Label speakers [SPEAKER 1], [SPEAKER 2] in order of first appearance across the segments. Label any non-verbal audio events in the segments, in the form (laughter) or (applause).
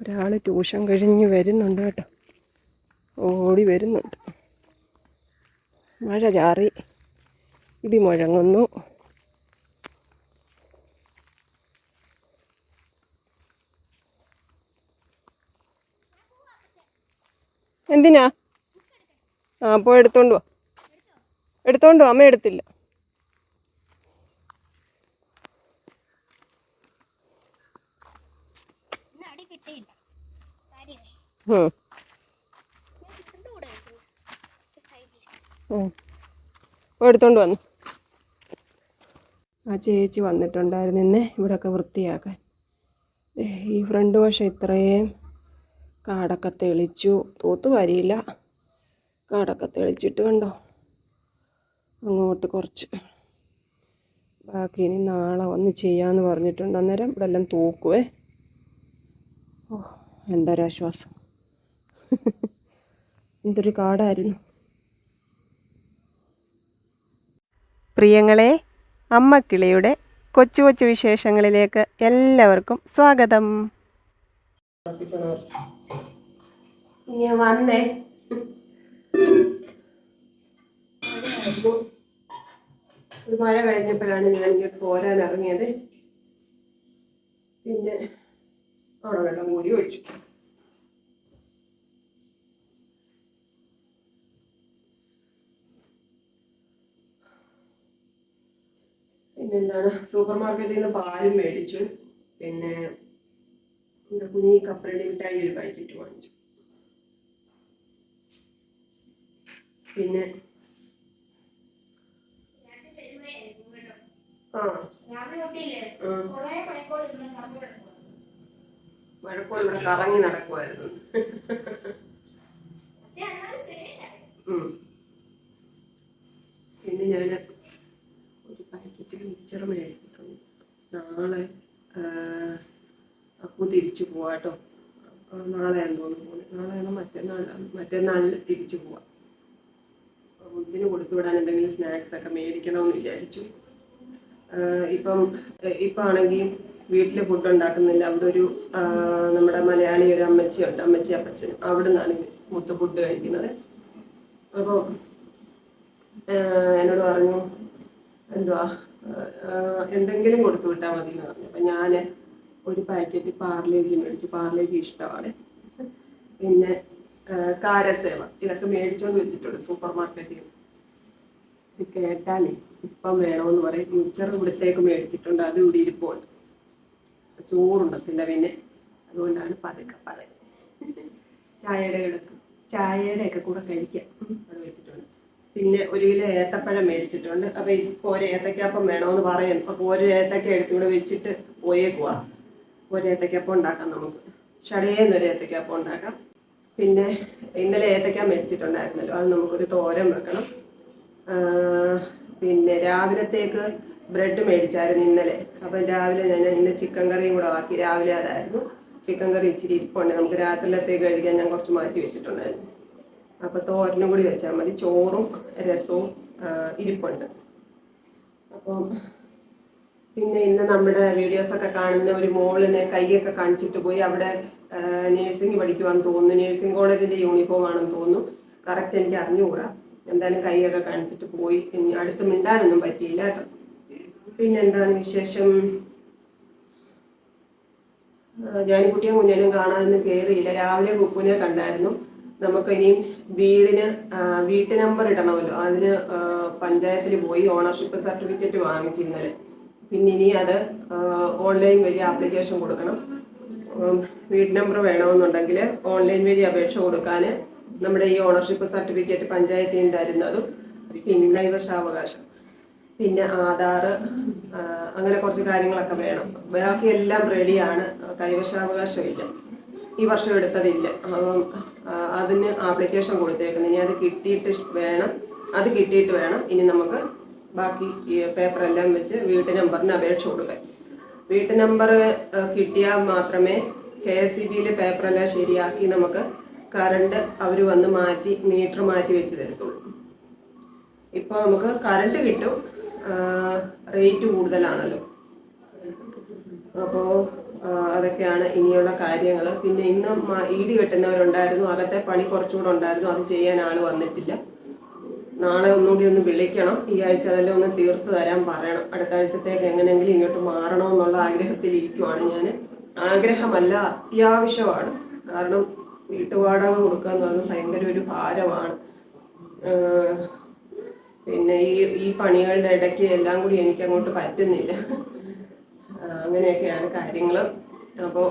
[SPEAKER 1] ഒരാൾ ട്യൂഷൻ കഴിഞ്ഞ് വരുന്നുണ്ട് കേട്ടോ. ഓടി വരുന്നുണ്ട്. മഴ ചാറി. ഇടി മുഴങ്ങുന്നു. എന്തിനാ? ആ പോയി എടുത്തോണ്ട് വാ. എടുത്തോണ്ട് അമ്മ എടുത്തില്ല.
[SPEAKER 2] എടുത്തോണ്ട് അടി കിട്ടിയില്ല കാര്യമേ
[SPEAKER 1] ഉം,
[SPEAKER 2] ഇതിന്റെ കൂടെ ആയിരുന്നു. ഇത് സൈഡിൽ.
[SPEAKER 1] ഉം. പോയി എടുത്തോണ്ട് വന്നു ആ ചേച്ചി വന്നിട്ടുണ്ടായിരുന്നു ഇന്ന് ഇവിടെയൊക്കെ വൃത്തിയാക്കാൻ. ഈ ഫ്രണ്ട് വശം ഇത്രയും കാടൊക്കെ തെളിച്ചു. തൂത്ത് വരിയില്ല. കാടൊക്കെ തെളിച്ചിട്ട് കണ്ടോ? അങ്ങോട്ട് കുറച്ച്. ബാക്കി ഇനി നാളെ വന്ന് ചെയ്യാമെന്ന് പറഞ്ഞിട്ടുണ്ട്. അന്നേരം ഇവിടെ എല്ലാം തൂക്കുവേ. ഓ എന്തൊരാശ്വാസം. (laughs) എന്തൊരു കാടായിരുന്നു. പ്രിയങ്ങളെ അമ്മക്കിളിയുടെ കൊച്ചു കൊച്ചു വിശേഷങ്ങളിലേക്ക് എല്ലാവർക്കും സ്വാഗതം. ഒരു മഴ കഴിഞ്ഞപ്പോഴാണ് ഞാൻ ഇങ്ങോട്ട് പോരാൻ ഇറങ്ങിയത്. പിന്നെ അവിടെ വെള്ളം കൂടി ഒഴിച്ചു. എന്താണ് സൂപ്പർ മാർക്കറ്റിൽ നിന്ന് പാലും മേടിച്ചു. പിന്നെ എന്താ കുഞ്ഞി കപ്പലടി മിഠായി ഒരു പാക്കറ്റ് വാങ്ങിച്ചു. പിന്നെ ആ ഇവിടെ കറങ്ങി നടക്കുമായിരുന്നു. പിന്നെ ഞാൻ മിച്ചർ മേടിച്ചിട്ടുണ്ട് നാളെ അപ്പു തിരിച്ചു പോവാട്ടോ നാളെയാണ് തോന്നുന്നു പോകുന്നത് നാളെയാണ് മറ്റേ മറ്റന്നാളിൽ തിരിച്ചു പോവാം. ബുദ്ധിന് കൊടുത്തു വിടാൻ എന്തെങ്കിലും സ്നാക്സ് ഒക്കെ മേടിക്കണമെന്ന് വിചാരിച്ചു. ഇപ്പം ഇപ്പം ആണെങ്കിൽ വീട്ടിൽ ഫുഡ് ഉണ്ടാക്കുന്നില്ല. അവിടെ ഒരു നമ്മുടെ മലയാളി ഒരു അമ്മച്ചിയുണ്ട്. അമ്മച്ചി അപ്പച്ചനും അവിടെ നിന്നാണ് മുത്ത ഫുഡ് കഴിക്കുന്നത്. അപ്പോൾ എന്നോട് പറഞ്ഞു എന്തുവാ? എന്തെങ്കിലും കൊടുത്തു വിട്ടാൽ മതി എന്ന് പറഞ്ഞു. അപ്പം ഞാൻ ഒരു പാക്കറ്റ് പാർലേജി മേടിച്ചു. പാർലേജി ഇഷ്ടമാണ്. പിന്നെ കാരസേവ. ഇതൊക്കെ മേടിച്ചോണ്ട് വെച്ചിട്ടുണ്ട് സൂപ്പർ മാർക്കറ്റിൽ ഇത് കേട്ടാലേ ഇപ്പം വേണമെന്ന് പറയും. ഫ്യൂച്ചർ ഇവിടത്തേക്ക് മേടിച്ചിട്ടുണ്ട്. അത് ഇവിടെ ഇരിപ്പുണ്ട്. ചോറുണ്ടത്തില്ല പിന്നെ അതുകൊണ്ടാണ് പതുക്കെ പതുക്കെ ചായയുടെ ചായയുടെ ഒക്കെ കൂടെ കഴിക്കാം. അത് വെച്ചിട്ടുണ്ട്. പിന്നെ ഒരു കിലോ ഏത്തപ്പഴം മേടിച്ചിട്ടുണ്ട്. അപ്പൊ ഇപ്പൊ ഒരു ഏത്തക്കാപ്പം വേണമെന്ന് പറയുന്നു അപ്പൊ ഒരു ഏത്തക്ക എടുത്തുകൂടെ വെച്ചിട്ട് പോയേക്കുവാ. ഒരു ഏത്തക്കാപ്പം ഉണ്ടാക്കാം നമുക്ക്. ഷടയേന്ന് ഒരു ഏത്തക്കാപ്പം ഉണ്ടാക്കാം. പിന്നെ ഇന്നലെ ഏത്തക്ക മേടിച്ചിട്ടുണ്ടായിരുന്നല്ലോ. അത് നമുക്കൊരു തോരൻ വെക്കണം. പിന്നെ രാവിലത്തേക്ക് ബ്രെഡ് മേടിച്ചായിരുന്നു ഇന്നലെ. അപ്പം രാവിലെ ഞാൻ ഇന്ന് ചിക്കൻ കറിയും കൂടെ ആക്കി. രാവിലെ അതായിരുന്നു. ചിക്കൻ കറി ഇച്ചിരി ഇരിപ്പുണ്ട്. നമുക്ക് രാത്രിയിലത്തേക്ക് കഴിക്കാൻ ഞാൻ കുറച്ച് മാറ്റി വെച്ചിട്ടുണ്ടായിരുന്നു. അപ്പോൾ തോരനും കൂടി വെച്ചാൽ മതി. ചോറും രസവും ഇരിപ്പുണ്ട്. അപ്പം പിന്നെ ഇന്ന് നമ്മുടെ വീഡിയോസൊക്കെ കാണുന്ന ഒരു മോളിനെ കൈയൊക്കെ കാണിച്ചിട്ട് പോയി അവിടെ നേഴ്സിംഗ് പഠിക്കുവാൻ തോന്നുന്നു. നേഴ്സിംഗ് കോളേജിന്റെ യൂണിഫോം ആണെന്ന് തോന്നുന്നു. കറക്റ്റ് എനിക്ക് അറിഞ്ഞുകൂടാ. എന്തായാലും കൈയൊക്കെ കാണിച്ചിട്ട് പോയി. ഇനി അടുത്ത് മിണ്ടാനൊന്നും പറ്റിയില്ല കേട്ടോ. പിന്നെ എന്താണ് വിശേഷം? ജാനിക്കുട്ടിയും കുഞ്ഞനും കാണാനൊന്നും കയറിയില്ല രാവിലെ കുക്കുനെ കണ്ടായിരുന്നു. നമുക്ക് ഇനിയും വീടിന് വീട്ടു നമ്പർ ഇടണമല്ലോ. അതിന് പഞ്ചായത്തിൽ പോയി ഓണർഷിപ്പ് സർട്ടിഫിക്കറ്റ് വാങ്ങിച്ച് ഇന്നലെ. പിന്നെ ഇനി അത് ഓൺലൈൻ വഴി ആപ്ലിക്കേഷൻ കൊടുക്കണം. വീട് നമ്പർ വേണമെന്നുണ്ടെങ്കിൽ ഓൺലൈൻ വഴി അപേക്ഷ കൊടുക്കാൻ നമ്മുടെ ഈ ഓണർഷിപ്പ് സർട്ടിഫിക്കറ്റ് പഞ്ചായത്തിൽ നിന്ന് തരുന്നതും പിന്നെ കൈവശാവകാശം പിന്നെ ആധാർ അങ്ങനെ കുറച്ച് കാര്യങ്ങളൊക്കെ വേണം. ബാക്കി എല്ലാം റെഡിയാണ് കൈവശാവകാശമില്ല. ഈ വർഷം എടുത്തതില്ല. അപ്പം അതിന് ആപ്ലിക്കേഷൻ കൊടുത്തേക്കുന്നു. ഇനി അത് കിട്ടിയിട്ട് വേണം. അത് കിട്ടിയിട്ട് വേണം. ഇനി നമുക്ക് ബാക്കി പേപ്പറെല്ലാം വെച്ച് വീട്ടു നമ്പറിന് അപേക്ഷ കൊടുക്കാൻ. വീട്ടു നമ്പർ കിട്ടിയാൽ മാത്രമേ കെ എസ് സി ബിയിലെ പേപ്പറെല്ലാം ശരിയാക്കി നമുക്ക് കറണ്ട് അവർ വന്ന് മാറ്റി മീറ്റർ മാറ്റി വെച്ച് തരത്തുള്ളൂ. ഇപ്പോൾ നമുക്ക് കറണ്ട് കിട്ടും. റേറ്റ് കൂടുതലാണല്ലോ. അപ്പോൾ അതൊക്കെയാണ് ഇനിയുള്ള കാര്യങ്ങൾ പിന്നെ ഇന്ന് ഈട് കെട്ടുന്നവരുണ്ടായിരുന്നു. അകത്തെ പണി കുറച്ചുകൂടെ ഉണ്ടായിരുന്നു. അത് ചെയ്യാൻ ആൾ വന്നിട്ടില്ല. നാളെ ഒന്നുകൂടി ഒന്ന് വിളിക്കണം. ഈ ആഴ്ച അതെല്ലാം ഒന്ന് തീർത്ത് തരാൻ പറയണം. അടുത്ത ആഴ്ചത്തേക്ക് എങ്ങനെയെങ്കിലും ഇങ്ങോട്ട് മാറണമെന്നുള്ള ആഗ്രഹത്തിലിരിക്കുവാണ് ഞാൻ ആഗ്രഹമല്ല അത്യാവശ്യമാണ്. കാരണം വീട്ടുവാടക കൊടുക്കുക എന്ന് പറയുന്നത് ഭയങ്കര ഒരു ഭാരമാണ്. പിന്നെ ഈ ഈ പണികളുടെ ഇടയ്ക്ക് എല്ലാം കൂടി എനിക്ക് അങ്ങോട്ട് പറ്റുന്നില്ല. അങ്ങനെയൊക്കെയാണ് കാര്യങ്ങൾ അപ്പോൾ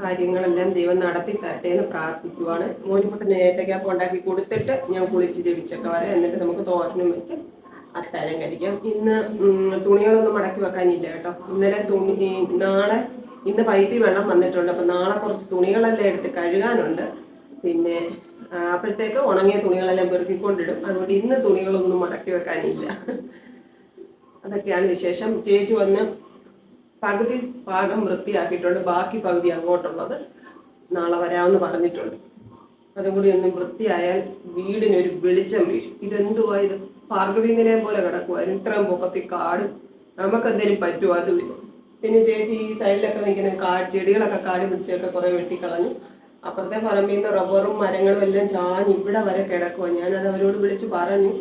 [SPEAKER 1] കാര്യങ്ങളെല്ലാം ദൈവം നടത്തി തരട്ടെ എന്ന് പ്രാർത്ഥിക്കുവാണ്. മോനിക്കുട്ടന് ഏത്തക്കാപ്പം ഉണ്ടാക്കി കൊടുത്തിട്ട് ഞാൻ കുളിച്ച് ജപിച്ചൊക്കെ വരാം. എന്നിട്ട് നമുക്ക് തോരനും വെച്ച് അത്താരം കഴിക്കാം. ഇന്ന് തുണികളൊന്നും മടക്കി വെക്കാനില്ല കേട്ടോ. ഇന്നലെ തുണി നാളെ ഇന്ന് പൈപ്പിൽ വെള്ളം വന്നിട്ടുണ്ട്. അപ്പം നാളെ കുറച്ച് തുണികളെല്ലാം എടുത്ത് കഴുകാനുണ്ട്. പിന്നെ അപ്പോഴത്തേക്ക് ഉണങ്ങിയ തുണികളെല്ലാം പെറുക്കിക്കൊണ്ടിടും. അതുകൊണ്ട് ഇന്ന് തുണികളൊന്നും മടക്കി വെക്കാനില്ല. അതൊക്കെയാണ് വിശേഷം. ചേച്ചി വന്ന് പകുതി ഭാഗം വൃത്തിയാക്കിയിട്ടുണ്ട്. ബാക്കി പകുതി അങ്ങോട്ടുള്ളത് നാളെ വരാമെന്ന് പറഞ്ഞിട്ടുണ്ട്. അതും കൂടി ഒന്ന് വൃത്തിയായാൽ വീടിനൊരു വെളിച്ചം വീഴും. ഇതെന്തുവാ ഇത്? ഭാർഗവി നിലയം പോലെ കിടക്കുമായിരുന്നു ഇത്രയും പൊക്കത്തി കാട്. നമുക്കെന്തേലും പറ്റുമോ അതുമില്ല പിന്നെ ചേച്ചി ഈ സൈഡിലൊക്കെ നിൽക്കുന്ന കാട് ചെടികളൊക്കെ കാടി പിടിച്ചൊക്കെ കുറേ വെട്ടിക്കളഞ്ഞു. അപ്പുറത്തെ പറമ്പിൽ നിന്ന് റബ്ബറും മരങ്ങളും എല്ലാം ചാഞ്ഞ് ഇവിടെ വരെ കിടക്കുക ഞാനത് അവരോട് വിളിച്ച് പറഞ്ഞു.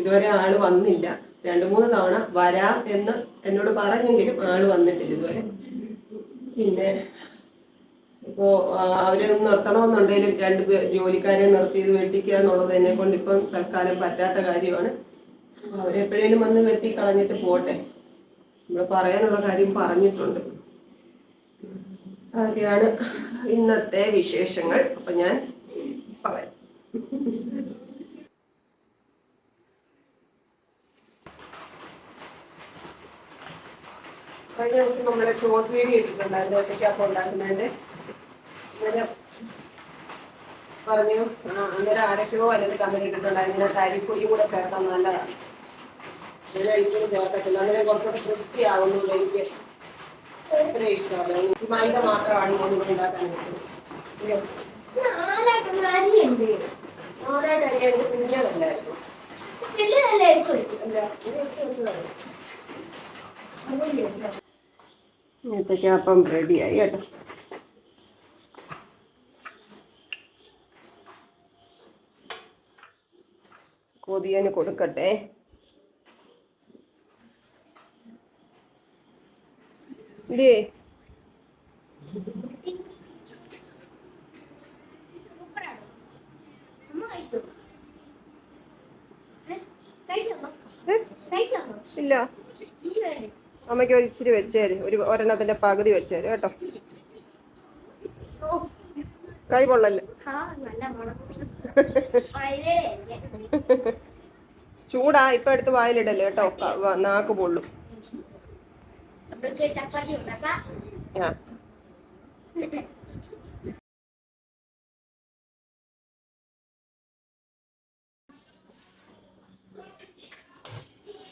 [SPEAKER 1] ഇതുവരെ ആൾ വന്നില്ല. രണ്ടു മൂന്ന് തവണ വരാം എന്ന് എന്നോട് പറഞ്ഞെങ്കിലും ആൾ വന്നിട്ടില്ല ഇതുവരെ. പിന്നെ ഇപ്പോ അവരെ ഒന്ന് നിർത്തണമെന്നുണ്ടെങ്കിലും രണ്ട് ജോലിക്കാരെ നിർത്തി ഇത് വെട്ടിക്കുക എന്നുള്ളത് എന്നെ കൊണ്ട് ഇപ്പം തൽക്കാലം പറ്റാത്ത കാര്യമാണ്. അവരെപ്പോഴേലും വന്ന് വെട്ടി കളഞ്ഞിട്ട് പോട്ടെ. നമ്മൾ പറയാനുള്ള കാര്യം പറഞ്ഞിട്ടുണ്ട്. അതൊക്കെയാണ് ഇന്നത്തെ വിശേഷങ്ങൾ. അപ്പൊ ഞാൻ പറയാം. കഴിഞ്ഞ ദിവസം നമ്മുടെ ഷോർട്ട് വീഡിയോ ഇട്ടിട്ടുണ്ടായിരുന്നു ഒറ്റയ്ക്കപ്പം ഉണ്ടാക്കുന്നതിന്റെ. അന്നേരം പറഞ്ഞു അന്നേരം ആരൊക്കെയോ അല്ലെങ്കിൽ കമ്പനിട്ടിട്ടുണ്ടായിരുന്നു അരിപ്പൊടി കൂടെ ചേർത്താൽ നല്ലതാണ്. അങ്ങനെ അരിപ്പൊടി ചേർത്തിട്ടില്ല. അന്നേരം കുറച്ചുകൂടെ ക്രിസ്പി ആവുന്നുണ്ട് എനിക്ക്. അത്ര ഇഷ്ടമല്ല എനിക്ക് മൈദ മാത്രമാണ് ഇവിടെ ഉണ്ടാക്കാൻ
[SPEAKER 2] പറ്റുന്നത്
[SPEAKER 1] നാലായിട്ട് അരി എനിക്ക് കുഞ്ഞതല്ലായിരുന്നു
[SPEAKER 2] എടുത്തു വെച്ചു
[SPEAKER 1] അല്ല ഇത് എടുത്ത് വെച്ചതാണ്
[SPEAKER 2] അതില്ലേ
[SPEAKER 1] ഇന്നത്തേക്ക് അപ്പം റെഡിയായി കേട്ടോ. കൊതിയന് കൊടുക്കട്ടെ. ഇല്ല.
[SPEAKER 2] വേണ്ടേ
[SPEAKER 1] അമ്മയ്ക്ക് ഒരു ഇച്ചിരി വെച്ചേര് ഒരു ഒരെണ്ണത്തിന്റെ പകുതി വെച്ചേര് കേട്ടോ. കൈ
[SPEAKER 2] കൊള്ളല്ലേ
[SPEAKER 1] ചൂടാ ഇപ്പൊ എടുത്ത് വായിലിടല്ലേ കേട്ടോ. നാക്ക് പൊള്ളും. ആ.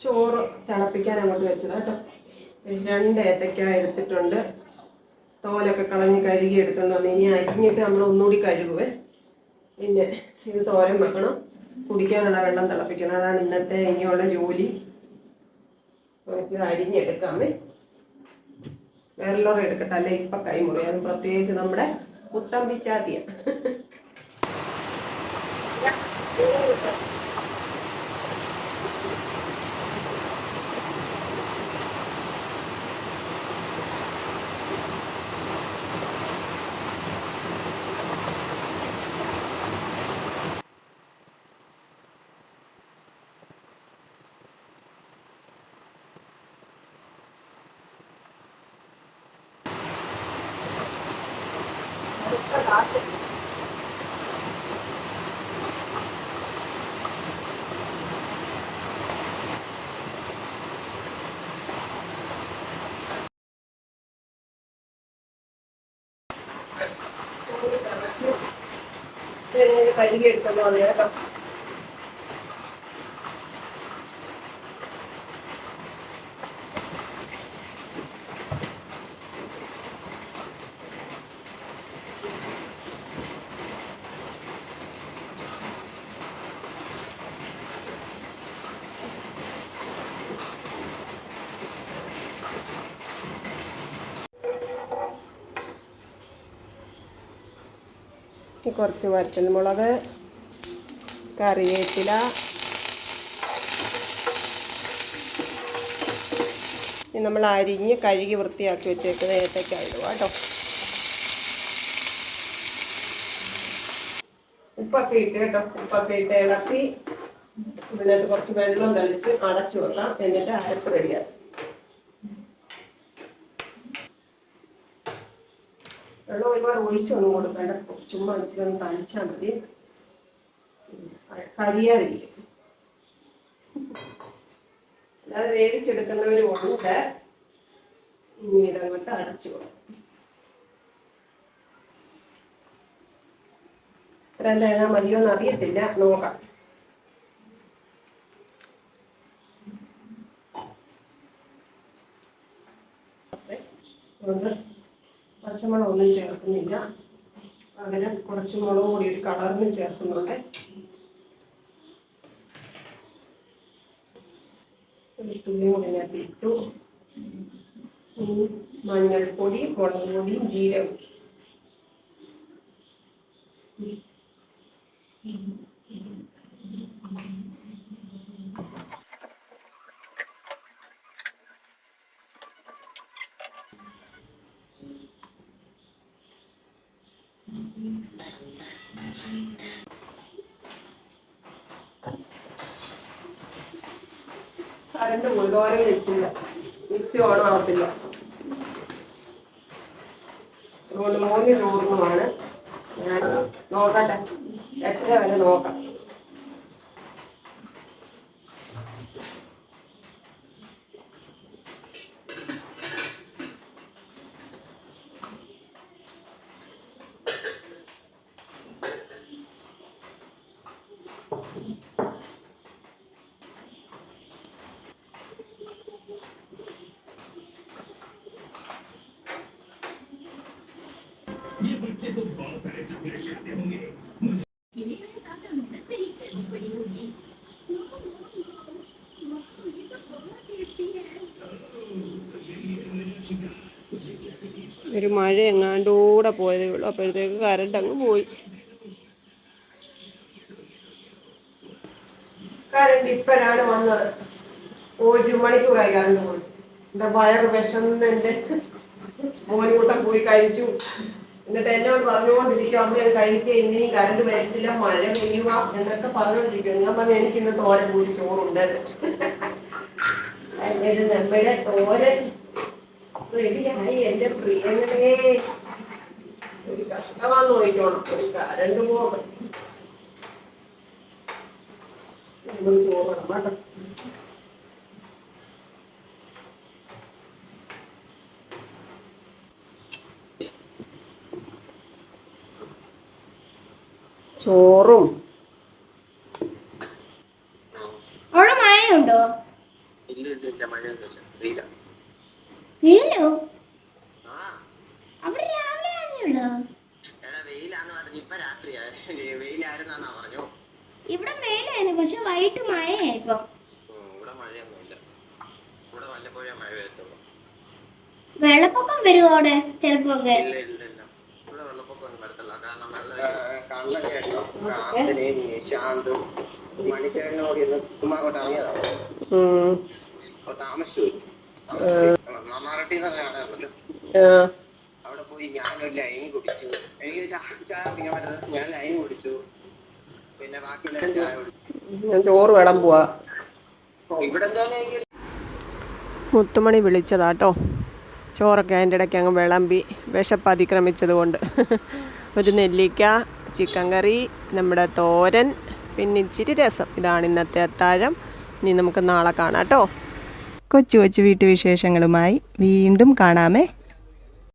[SPEAKER 1] ചോറ് തിളപ്പിക്കാൻ അങ്ങോട്ട് വെച്ചതാ കേട്ടോ. രണ്ട് ഏത്തക്ക എടുത്തിട്ടുണ്ട്. തോലൊക്കെ കളഞ്ഞ് കഴുകി എടുത്തെന്ന് ഇനി അരിഞ്ഞിട്ട് നമ്മൾ ഒന്നുകൂടി കഴുകുവേ. പിന്നെ ഇത് തോരൻ വെക്കണം. കുടിക്കാനുള്ള വെള്ളം തിളപ്പിക്കണം. അതാണ് ഇന്നത്തെ ഇനിയുള്ള ജോലി. നമുക്ക് അരിഞ്ഞെടുക്കാമേ. വേറെല്ലോറെ എടുക്കട്ടെ. അല്ലെ ഇപ്പൊ കൈമുറിയാണ് പ്രത്യേകിച്ച് നമ്മുടെ പുത്തമ്പിച്ചാത്തിയ കഴുകി എടുത്തോണ്ട് വന്നു കുറച്ച് വറ്റൽമുളക് കറിവേപ്പില നമ്മൾ അരിഞ്ഞ് കഴുകി വൃത്തിയാക്കി വെച്ചേക്കുന്ന ഏത്തക്ക ഇടുക കേട്ടോ. ഉപ്പൊക്കെ ഇട്ട് കേട്ടോ. ഉപ്പൊക്കെ ഇട്ട് ഇളക്കി ഇതിനകത്ത് കുറച്ച് വെള്ളം തളിച്ച് അടച്ചു വെക്കാം. എന്നിട്ട് അരപ്പ് റെഡിയാക്കാം വെള്ളം ഒരുപാട് ഒഴിച്ചൊന്നും കൊടുക്കേണ്ട. ചുമ്മാ ഇച്ചിരി ഒന്ന് തളിച്ചാൽ മതി. കഴിയാതിരിക്കും. അല്ലാതെ വേവിച്ചെടുക്കുന്നവരും ഉണ്ട്. ഇനി ഇതങ്ങോട്ട് അടച്ചു കൊടുക്കും. ഇത്ര തേങ്ങ മതിയോ എന്ന് അറിയത്തില്ല. നോക്കാം അതുകൊണ്ട് പച്ചമുളക് ഒന്നും ചേർക്കുന്നില്ല. അങ്ങനെ കുറച്ച് മുളക് കൂടി ഒരു കളറിന് ചേർക്കുന്നുണ്ട്. വെളുത്തുള്ളി കൂടി ഇതിനകത്ത് ഇട്ടു. മഞ്ഞൾപ്പൊടി മുളക് പൊടിയും ജീരകം. കറണ്ട് കൊണ്ടുപോകാനും വെച്ചില്ല. മിക്സി ഓൺ ആവത്തില്ല അതുകൊണ്ട് മോന് ചോറുമാണ് ഞാൻ നോക്കട്ടെ. എത്ര വരെ നോക്കാം. ഒരു മഴ എങ്ങാണ്ടൂടെ പോയതേ ഉള്ളൂ. അപ്പോഴത്തേക്ക് കറണ്ട് അങ്ങ് പോയി. കറണ്ട് ഇപ്പോഴാണ് വന്നത്. ഒരു മണിക്കൂറായി കറണ്ട് പോയി. എന്റെ വയറ് വിഷം എന്റെ മോനുകൂട്ടം പോയി കഴിച്ചു. എന്നിട്ട് എന്നോട് പറഞ്ഞുകൊണ്ടിരിക്കും അമ്മ കഴിക്കുക ഇനിയും കരണ്ട് വരത്തില്ല മഴ പെയ്യുക എന്നൊക്കെ പറഞ്ഞുകൊണ്ടിരിക്കും. ഞാൻ പറഞ്ഞു എനിക്ക് ഇന്ന് തോരൻ കൂടി ചോറുണ്ട്. നമ്മുടെ തോരൻ റെഡിയായി എന്റെ പ്രിയങ്ങളെ ഒരു കഷ്ടമാന്ന് നോക്കിക്കോണം. ഒരു കരണ്ട് പോകും ചോറ് കേട്ടോ. ചോറും.
[SPEAKER 2] അവിടെ മഴയുണ്ടോ?
[SPEAKER 3] വെയില.
[SPEAKER 2] അവിടെ രാവിലെ ഇവിടെ വെയിലായിരുന്നു പക്ഷെ വൈകിട്ട് മഴയായിപ്പോ. വെള്ളപ്പൊക്കം വരുമോ അവിടെ? ചിലപ്പോ ഒക്കെ
[SPEAKER 3] ഇല്ല ഇല്ല ഇല്ല ഇവിടെ കേട്ടോ അവിടെ പോയി എനിക്ക് ഞാൻ പിന്നെ ബാക്കി
[SPEAKER 1] ഞാൻ ചോറ് വേണം പോവാ. മുത്തുമണി വിളിച്ചതാട്ടോ. ചോറൊക്കെ അതിന്റെ ഇടയ്ക്ക് അങ്ങ് വിളമ്പി വിശപ്പ് അതിക്രമിച്ചത് കൊണ്ട് ഒരു നെല്ലിക്ക ചിക്കൻ കറി നമ്മുടെ തോരൻ പിന്നെ ഇച്ചിരി രസം. ഇതാണ് ഇന്നത്തെ അത്താഴം. ഇനി നമുക്ക് നാളെ കാണാം കേട്ടോ.
[SPEAKER 4] കൊച്ചു കൊച്ചു വീട്ടുവിശേഷങ്ങളുമായി വീണ്ടും കാണാമേ.